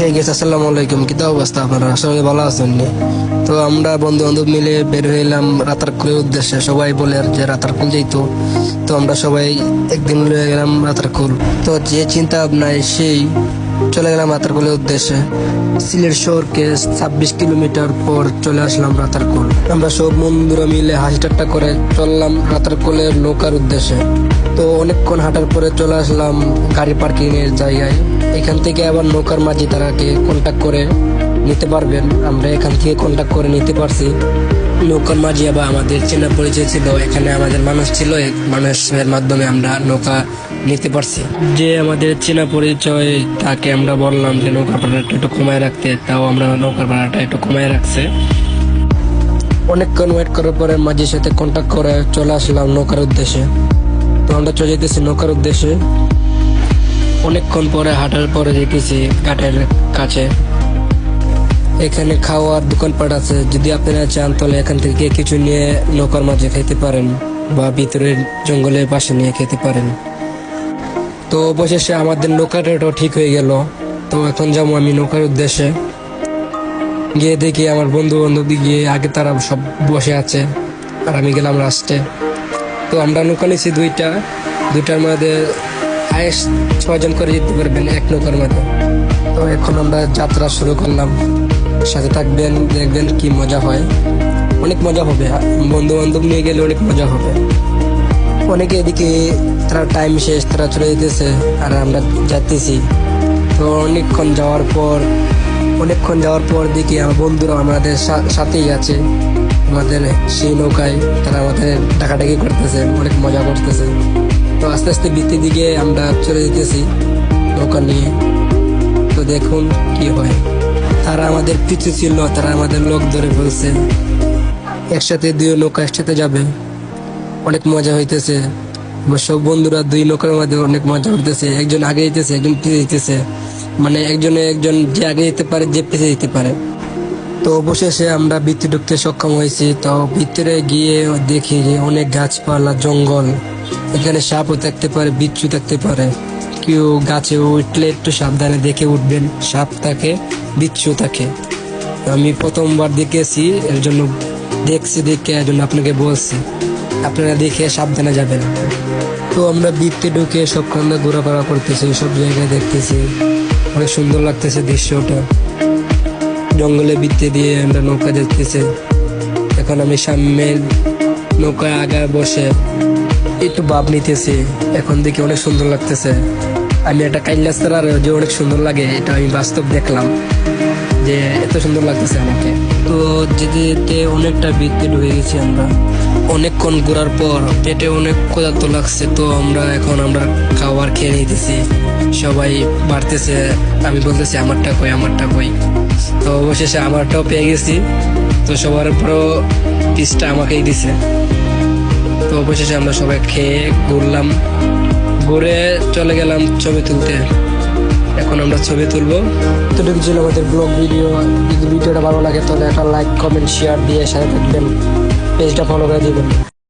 হে গেছে, আসসালামু আলাইকুম, কি অবস্থা আপনারা? সবাই ভালো আছেন? তো আমরা বন্ধু বান্ধব মিলে বের হইলাম রাতারকুলের উদ্দেশ্যে। সবাই বলে আর যে রাতারকুল যেত, তো আমরা সবাই একদিন লয়ে গেলাম রাতার রাতারকুল। তো যে চিন্তা ভাবনায় সেই চলে গেলাম রাতারকুলের উদ্দেশ্যে। সিলেট শহরকে ছাব্বিশ কিলোমিটার পর চলে আসলাম রাতারকুল। আমরা সব বন্ধুরা মিলে হাসি ঠাট্টা করে চললাম রাতারকুলের নৌকার উদ্দেশ্যে। তো অনেকক্ষণ হাঁটার পরে চলে আসলাম গাড়ি পার্কিং এর জায়গায়। এখান থেকে আবার নৌকার মাঝি তারাকে কন্ট্যাক্ট করে নিতে পারবেন। আমরা এখান থেকে কন্ট্যাক্ট করে নিতে পারছি। নৌকার মাঝি আবার আমাদের চেনা পরিচয় ছিল। এখানে আমাদের মানুষ ছিল। মানুষের মাধ্যমে আমরা নৌকা নিতে পারছি। যে আমাদের চেনা পরিচয় তাকে আমরা বললাম যে নৌকার ভাড়াটা একটু কমায় রাখতে তাও আমরা নৌকার ভাড়াটা একটু কমায় রাখছে। অনেকক্ষণ ওয়েট করার পরে মাঝির সাথে কন্ট্যাক্ট করে চলে আসলাম নৌকার উদ্দেশ্যে। তো আমরা চলে যেতেছি নৌকার উদ্দেশ্যে। অনেকক্ষণ পরে হাঁটার পরে দেখেছি ঘাটের কাছে। এখানে খাওয়ার দোকানপাট আছে। যদি আপনারা চান তাহলে এখান থেকে কিছু নিয়ে নৌকার মাঝে খেতে পারেন বা ভিতরের জঙ্গলের পাশে নিয়ে খেতে পারেন। তো অবশেষে আমাদের নৌকাটাও ঠিক হয়ে গেল। তো এখন যাব আমি নৌকার উদ্দেশ্যে। গিয়ে দেখি আমার বন্ধু বান্ধব গিয়ে আগে তারা সব বসে আছে আর আমি গেলাম লাস্টে তো আমরা নৌকা নিয়েছি দুইটা। দুইটার মধ্যে হায়েস ছয়জন করে যেতে পারবেন, এক নৌকার মধ্যে তো এখন আমরা যাত্রা শুরু করলাম। সাথে থাকবেন, দেখবেন কি মজা হয়। অনেক মজা হবে। বন্ধু বান্ধব নিয়ে গেলে অনেক মজা হবে। অনেকে এদিকে, তারা টাইম শেষ, তারা চলে যেতেছে, আর আমরা যাচ্তেছি তো অনেকক্ষণ যাওয়ার পর, অনেকক্ষণ যাওয়ার পর দেখি আমার বন্ধুরা আমাদের সাথেই আছে। আমাদের সেই নৌকায় তারা আমাদের ডাকাডাকি করতেছে, অনেক মজা করতেছে। তো আস্তে আস্তে বৃত্তির দিকে আমরা চলে যেতেছি নৌকা নিয়ে। তো দেখুন কি হয়। তারা আমাদের পিছু ছিল, তারা আমাদের লোক ধরে ফেলছে। একসাথে দুই নৌকা একসাথে যাবে। অনেক মজা হইতেছে। আমার সব বন্ধুরা দুই নৌকার মধ্যে অনেক মজা করতেছে। একজন আগে যেতেছে, একজন পিছিয়ে যেতেছে। মানে একজনে একজন যে আগে যেতে পারে, যে পিছিয়ে যেতে পারে। তো অবশেষে আমরা ভিতরে ঢুকতে সক্ষম হয়েছি। তো ভিতরে গিয়ে দেখি যে অনেক গাছপালা, জঙ্গল। এখানে সাপও থাকতে পারে, বিচ্ছু থাকতে পারে। কেউ গাছে উঠলে একটু সাবধানে দেখে উঠবেন, সাপ থাকে, বিচ্ছু থাকে। আমি প্রথমবার দেখেছি, এর জন্য দেখছি, দেখে এর জন্য আপনাকে বলছি। আপনারা দেখে সাবধানে যাবেন। তো আমরা বৃত্তে ঢুকে সবখান ঘোরাফেরা করতেছি, সব জায়গায় দেখতেছি। অনেক সুন্দর লাগতেছে দৃশ্যটা। জঙ্গলে বৃত্তে দিয়ে আমরা নৌকা দেখতেছি। এখন আমি সামনে নৌকায় আগায় বসে একটু ভাব নিতেছি। এখন দেখি অনেক সুন্দর লাগতেছে। আমি একটা কাইলাস্তার আর যে অনেক সুন্দর লাগে, এটা আমি বাস্তব দেখলাম যে এত সুন্দর লাগতেছে আমাকে। তো যেতে যেতে অনেকটা বৃত্তে ঢুকে গেছি আমরা। অনেকক্ষণ ঘোরার পর পেটে অনেক ক্ষুধার্ত লাগছে, তো আমরা এখন আমরা খাবার খেয়ে নিতেছি। সবাই বাড়তেছে, আমি বলতেছি, আমারটা কই আমারটা কই? তো অবশেষে আমারটাও পেয়ে গেছি। তো সবার উপরও পিসটা আমাকেই দিছে। তো অবশেষে আমরা সবাই খেয়ে ঘুরলাম। ঘুরে চলে গেলাম ছবি তুলতে। এখন আমরা ছবি তুলবো। এতটুকু ছিল আমাদের ব্লগ ভিডিও। যদি ভিডিওটা ভালো লাগে তাহলে একটা লাইক কমেন্ট শেয়ার দিয়ে সাথে থাকবেন। পেজটা ফলো করে দিবেন।